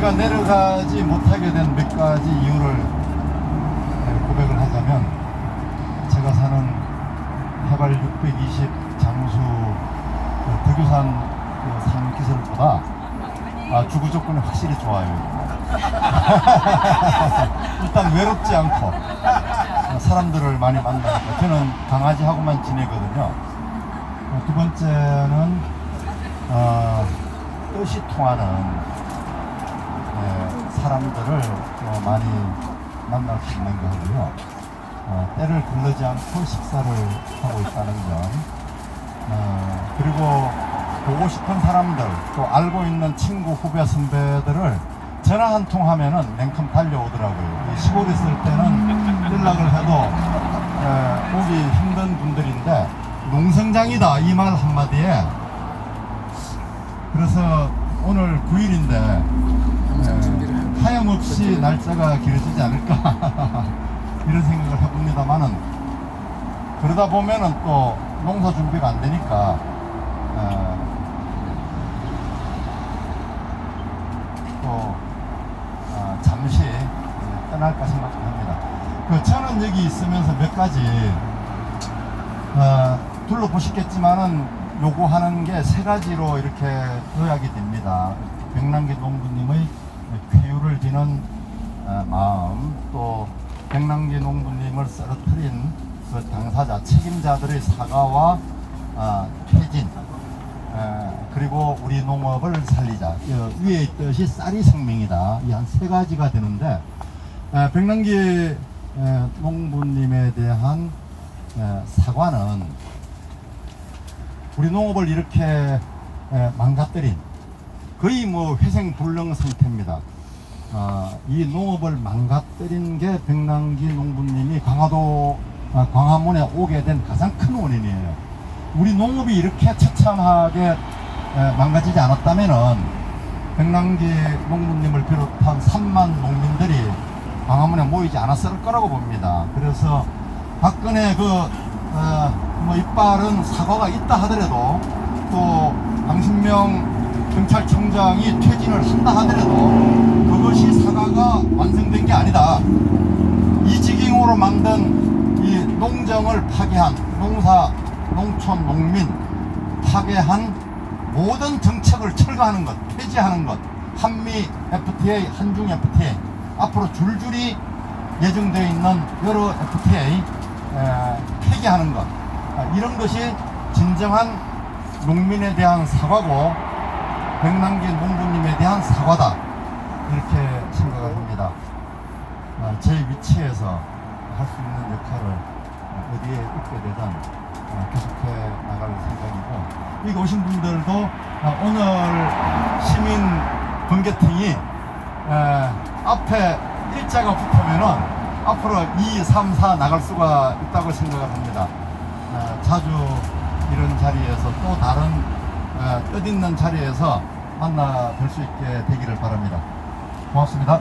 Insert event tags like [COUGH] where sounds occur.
제가 내려가지 못하게 된 몇 가지 이유를 고백을 하자면 제가 사는 해발 620 장수 그 덕유산 그 아, 주거 조건이 확실히 좋아요. [LAUGHS] 일단 외롭지 않고 어, 사람들을 많이 만나니까 저는 강아지하고만 지내거든요. 어, 두 번째는 어, 뜻이 통하는 예, 사람들을 어, 많이 만날 수 있는 거고요. 어, 때를 걸르지 않고 식사를 하고 있다는 점. 어, 그리고 보고 싶은 사람들, 또 알고 있는 친구, 후배, 선배들을 전화 한 통 하면은 냉큼 달려오더라고요. 이 시골에 있을 때는 연락을 해도 에, 오기 힘든 분들인데 농성장이다 이 말 한마디에 그래서 오늘 9일인데 하염없이 날짜가 길어지지 않을까 [LAUGHS] 이런 생각을 해봅니다만은 그러다 보면은 또 농사 준비가 안 되니까 어, 또 어, 잠시 떠날까 생각도 합니다. 그 저는 여기 있으면서 몇 가지 어, 둘러보시겠지만은 요구하는 게 세 가지로 이렇게 요약이 됩니다. 백남기 농부님의 쾌유를 지는 어, 마음, 또 백남기 농부님을 쓰러뜨린 그 당사자, 책임자들의 사과와 어, 퇴진, 에, 그리고 우리 농업을 살리자. 어, 위에 있듯이 쌀이 생명이다. 이 한 세 가지가 되는데 에, 백남기 에, 농부님에 대한 에, 사과는 우리 농업을 이렇게 에, 망가뜨린 거의 뭐 회생불능 상태입니다. 아, 이 농업을 망가뜨린 게 백남기 농부님이 강화도 아, 광화문에 오게 된 가장 큰 원인이에요. 우리 농업이 이렇게 처참하게 에, 망가지지 않았다면은 백남기 농부님을 비롯한 3만 농민들이 광화문에 모이지 않았을 거라고 봅니다. 그래서 박근혜 그, 어, 뭐 이빨은 사과가 있다 하더라도 또 강신명 경찰청장이 퇴진을 한다 하더라도 그것이 사과가 완성된 게 아니다. 이 지경으로 만든 이 농정을 파괴한 농사, 농촌, 농민 파괴한 모든 정책을 철거하는 것, 폐지하는 것, 한미 FTA, 한중 FTA, 앞으로 줄줄이 예정되어 있는 여러 FTA 에, 폐기하는 것, 아, 이런 것이 진정한 농민에 대한 사과고 백남기 농부님에 대한 사과다 이렇게 생각을 합니다. 아, 제 위치에서 할 수 있는 역할을 어, 어디에 있게 되든 어, 계속해 나갈 생각이고 여기 오신 분들도 어, 오늘 시민 번개팅이 에, 앞에 일자가 붙으면은 앞으로 2, 3, 4 나갈 수가 있다고 생각을 합니다. 어, 자주 이런 자리에서 또 다른 어, 뜻 있는 자리에서 만나 뵐 수 있게 되기를 바랍니다. 고맙습니다.